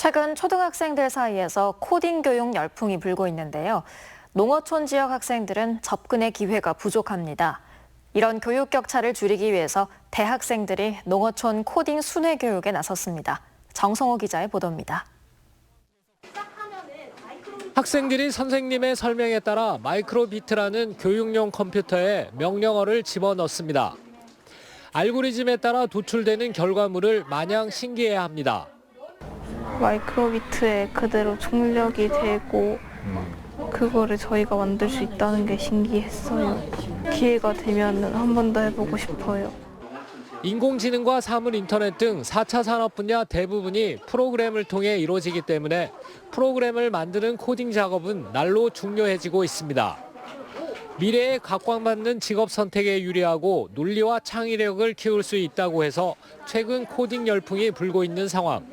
최근 초등학생들 사이에서 코딩 교육 열풍이 불고 있는데요. 농어촌 지역 학생들은 접근의 기회가 부족합니다. 이런 교육 격차를 줄이기 위해서 대학생들이 농어촌 코딩 순회 교육에 나섰습니다. 정성호 기자의 보도입니다. 학생들이 선생님의 설명에 따라 마이크로비트라는 교육용 컴퓨터에 명령어를 집어넣습니다. 알고리즘에 따라 도출되는 결과물을 마냥 신기해합니다. 마이크로비트에 그대로 출력이 되고 그거를 저희가 만들 수 있다는 게 신기했어요. 기회가 되면 한 번 더 해보고 싶어요. 인공지능과 사물 인터넷 등 4차 산업 분야 대부분이 프로그램을 통해 이루어지기 때문에 프로그램을 만드는 코딩 작업은 날로 중요해지고 있습니다. 미래에 각광받는 직업 선택에 유리하고 논리와 창의력을 키울 수 있다고 해서 최근 코딩 열풍이 불고 있는 상황.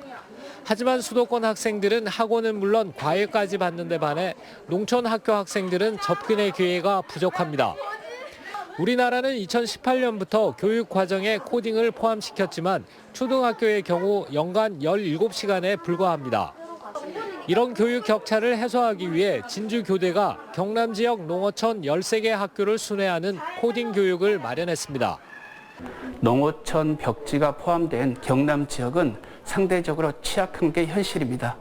하지만 수도권 학생들은 학원은 물론 과외까지 받는 데 반해 농촌 학교 학생들은 접근의 기회가 부족합니다. 우리나라는 2018년부터 교육 과정에 코딩을 포함시켰지만 초등학교의 경우 연간 17시간에 불과합니다. 이런 교육 격차를 해소하기 위해 진주교대가 경남 지역 농어촌 13개 학교를 순회하는 코딩 교육을 마련했습니다. 농어촌 벽지가 포함된 경남 지역은 상대적으로 취약한 게 현실입니다.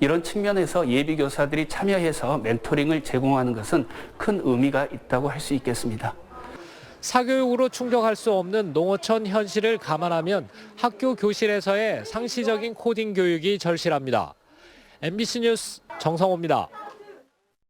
이런 측면에서 예비교사들이 참여해서 멘토링을 제공하는 것은 큰 의미가 있다고 할 수 있겠습니다. 사교육으로 충족할 수 없는 농어촌 현실을 감안하면 학교 교실에서의 상시적인 코딩 교육이 절실합니다. MBC 뉴스 정성호입니다.